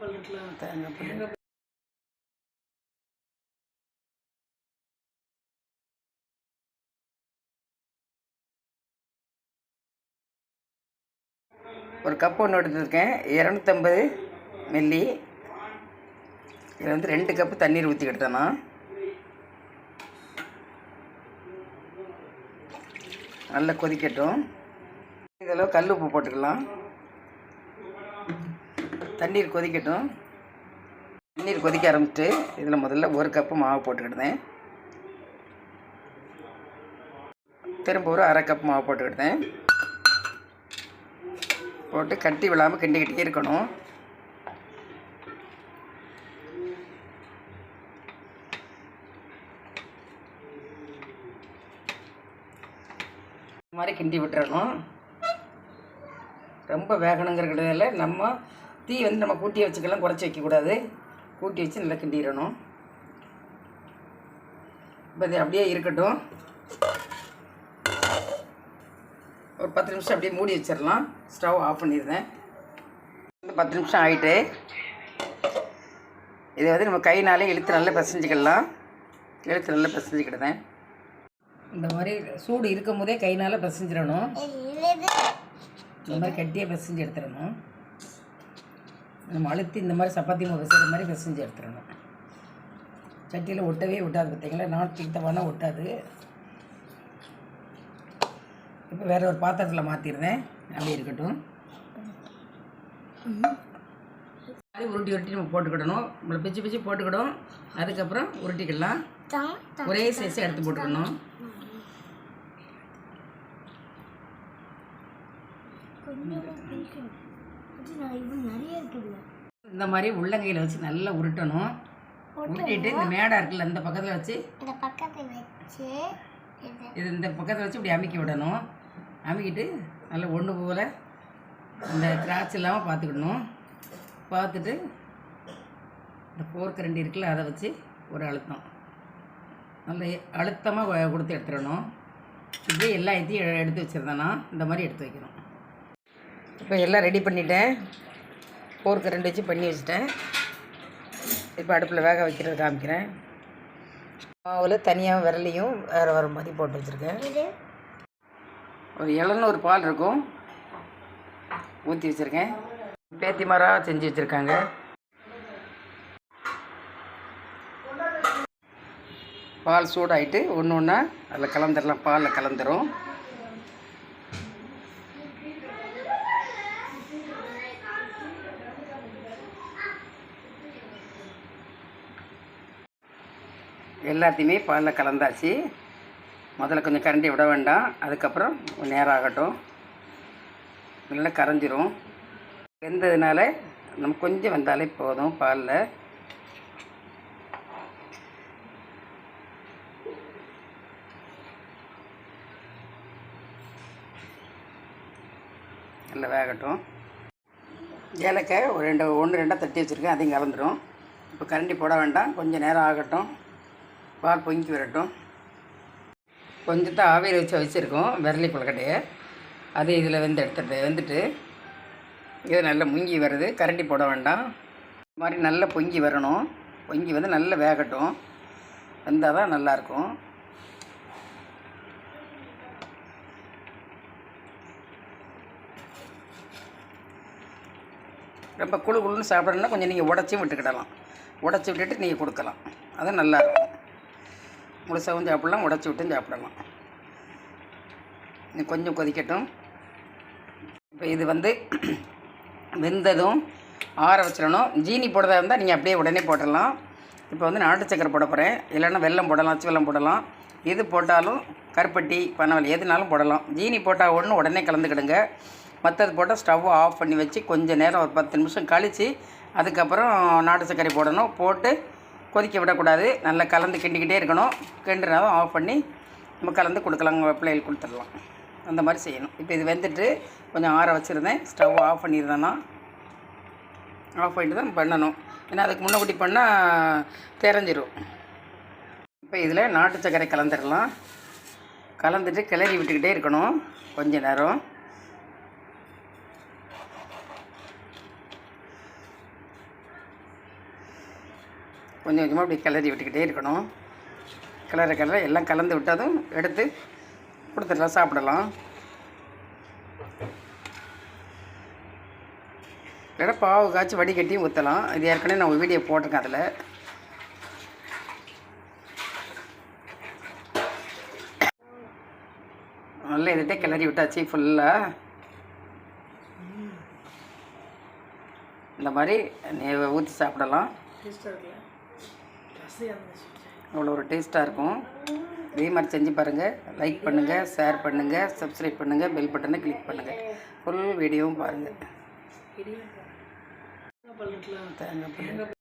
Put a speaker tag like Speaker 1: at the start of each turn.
Speaker 1: தேங்காய் பால் ஒரு கப் ஒன்று எடுத்துருக்கேன். இரநூத்தம்பது மில்லி இதில் வந்து ரெண்டு கப்பு தண்ணீர் ஊற்றிக்கிட்டேன்னா நல்லா கொதிக்கட்டும். இதெல்லாம் கல் உப்பு போட்டுக்கலாம். தண்ணீர் கொதிக்கட்டும். தண்ணீர் கொதிக்க ஆரம்பிச்சிட்டு இதில் முதல்ல ஒரு கப்பு மாவு போட்டுக்கிட்டேன் திரும்ப ஒரு அரை கப் மாவு போட்டுக்கிட்டேன் போட்டு கட்டி விழாமல் கிண்டிக்கிட்டே இருக்கணும். இந்த மாதிரி கிண்டி விட்டுறணும். ரொம்ப வேகணுங்கிறதுல நம்ம தீ வந்து நம்ம கூட்டி வச்சுக்கலாம் குறைச்சி வைக்கக்கூடாது. கூட்டி வச்சு நல்லா கிண்டிடணும். இப்போ இது அப்படியே இருக்கட்டும். ஒரு பத்து நிமிஷம் அப்படியே மூடி வச்சிடலாம். ஸ்டவ் ஆஃப் பண்ணிடுறேன். பத்து நிமிஷம் ஆகிட்டு இதை வந்து நம்ம கைனாலே இழுத்து நல்லா பிசைஞ்சிக்கலாம். இழுத்து நல்லா பிசைஞ்சிக்கிடுதேன் இந்த மாதிரி சூடு இருக்கும் போதே கைனால் பிசைஞ்சிடணும். இந்த மாதிரி கட்டியாக பிசைஞ்சு எடுத்துடணும். நம்ம அழுத்தி இந்த மாதிரி சப்பாத்தி மாவு பிசைகிற மாதிரி பிசைஞ்சு எடுத்துடணும். சட்டியில் ஒட்டவே ஒட்டாது பார்த்தீங்களா நாட்டு தவானா ஒட்டாது. இப்போ வேறு ஒரு பாத்திரத்தில் மாற்றிடுறேன் அப்படி இருக்கட்டும். மாதிரி உருட்டி உருட்டி நம்ம போட்டுக்கிடணும். நம்மளை பிச்சு பிச்சு போட்டுக்கிடும். அதுக்கப்புறம் உருட்டிக்கலாம். ஒரே சைஸை எடுத்து போட்டுக்கணும். இந்த மாதிரி உள்ளங்கையில் வச்சு நல்லா உருட்டணும். உருட்டிட்டு இந்த மேடை இருக்குல்ல இந்த பக்கத்தில் வச்சு
Speaker 2: இந்த பக்கத்தில் வச்சு இது.
Speaker 1: இந்த பக்கத்தில் வச்சு இப்படி அமுக்கி விடணும். அமுக்கிட்டு நல்லா ஒன்று போல் இந்த கிராச் இல்லாமல் பார்த்துக்கிடணும் பார்த்துட்டு இந்த போர்க்கு ரெண்டு இருக்குல்ல அதை வச்சு ஒரு அழுத்தம். நல்ல அழுத்தமாக கொடுத்து எடுத்துடணும். இப்படியே எல்லா இதையும் எடுத்து வச்சுருந்தேன்னா இந்த மாதிரி எடுத்து வைக்கணும். இப்போ எல்லாம் ரெடி பண்ணிட்டேன். போர்க்கு ரெண்டு வச்சு பண்ணி வச்சுட்டேன். இப்போ அடுப்பில் வேக வைக்கிறது காமிக்கிறேன். மாவில் தனியாக விரலையும் வேறு வேறு மாதிரி போட்டு வச்சுருக்கேன். ஒரு எழுநூறு பால் இருக்கும். ஊற்றி வச்சுருக்கேன். பேத்தி மரம் செஞ்சு வச்சுருக்காங்க. பால் சூடாயிட்டு ஒன்று ஒன்றா அதில் கலந்துடலாம் பாலில் கலந்துரும். எல்லாத்தையுமே பாலில் கலந்தாச்சு. முதல்ல கொஞ்சம் கரண்டி விட வேண்டாம். அதுக்கப்புறம் கொஞ்சம் நேரம் ஆகட்டும் நல்லா கரைஞ்சிரும். வெந்ததுனால நம்ம கொஞ்சம் வெந்தாலே போதும் பாலில். நல்லா வேகட்டும். ஏலக்காய் ஒரு ரெண்டு ஒன்று ரெண்டாக தட்டி வச்சுருக்கேன். அதையும் கலந்துரும். இப்போ கரண்டி போட வேண்டாம். கொஞ்சம் நேரம் ஆகட்டும். பால் பொங்கி வரட்டும். கொஞ்சத்தை ஆவியில் வச்சு வச்சுருக்கோம் விரலி கொழுக்கட்டையை அது இதில் வெந்து எடுத்துட்டு வெந்துட்டு இது நல்லா முங்கி வருது. கரண்டி போட வேண்டாம். இது மாதிரி நல்லா பொங்கி வரணும். பொங்கி வந்து நல்லா வேகட்டும். வெந்தால் தான் நல்லாயிருக்கும். ரொம்ப குழு குழுன்னு சாப்பிட்றதுனா கொஞ்சம் நீங்கள் உடச்சும் விட்டுக்கிடலாம். உடச்சி விட்டுட்டு நீங்கள் கொடுக்கலாம். அது நல்லாயிருக்கும். முழுசாகவும் சாப்பிடலாம் உடச்சி விட்டும் சாப்பிடலாம். இன்னும் கொஞ்சம் கொதிக்கட்டும். இப்போ இது வந்து வெந்ததும் ஆற வச்சிடணும். ஜீனி போடுறதா இருந்தால் நீங்கள் அப்படியே உடனே போட்டுடலாம். இப்போ வந்து நாட்டு சக்கரை போட போகிறேன் இல்லைன்னா வெல்லம் போடலாம் அச்சு வெள்ளம் போடலாம். எது போட்டாலும் கருப்பட்டி பனவல் எதுனாலும் போடலாம். ஜீனி போட்டால் ஒன்று உடனே கலந்துக்கிடுங்க. மற்றது போட்டால் ஸ்டவ் ஆஃப் பண்ணி வச்சு கொஞ்சம் நேரம் ஒரு பத்து நிமிஷம் கழித்து அதுக்கப்புறம் நாட்டு சர்க்கரை போடணும். போட்டு கொதிக்க விடக்கூடாது. நல்லா கலந்து கிண்டிக்கிட்டே இருக்கணும். கிண்டுனாவும் ஆஃப் பண்ணி நம்ம கலந்து கொடுக்கலாம். பிள்ளைகளுக்கு கொடுத்துடலாம். அந்த மாதிரி செய்யணும். இப்போ இது வெந்துட்டு கொஞ்சம் ஆற வச்சுருந்தேன். ஸ்டவ் ஆஃப் பண்ணியிருந்தேன்னா ஆஃப் பண்ணிட்டு தான் பண்ணணும். ஏன்னா அதுக்கு முன்னக்கூட்டி பண்ணால் தெரிஞ்சிடும் இப்போ இதில் நாட்டு சர்க்கரை கலந்துடலாம். கலந்துட்டு கிளறி விட்டுக்கிட்டே இருக்கணும். கொஞ்ச நேரம். கொஞ்சம் கொஞ்சமாக அப்படி கிளறி விட்டுக்கிட்டே இருக்கணும். கிளற கிளற எல்லாம் கலந்து விட்டதும் எடுத்து கொடுத்துடலாம் சாப்பிடலாம். இல்லைன்னா பாவு காய்ச்சி வடிகட்டியும் ஊற்றலாம் இது ஏற்கனவே நான் வீடியோ போட்டிருக்கேன் அதில். நல்லா இதுகிட்டே கிளறி விட்டாச்சு ஃபுல்லாக இந்த மாதிரி நீ ஊற்றி சாப்பிடலாம். அவ்வளோ ஒரு டேஸ்ட்டாக இருக்கும். இதே மாதிரி செஞ்சு பாருங்கள் லைக் பண்ணுங்கள் ஷேர் பண்ணுங்கள் சப்ஸ்கிரைப் பண்ணுங்கள் பெல் பட்டனை கிளிக் பண்ணுங்கள் ஃபுல் வீடியோவும் பாருங்கள் தேங்காய்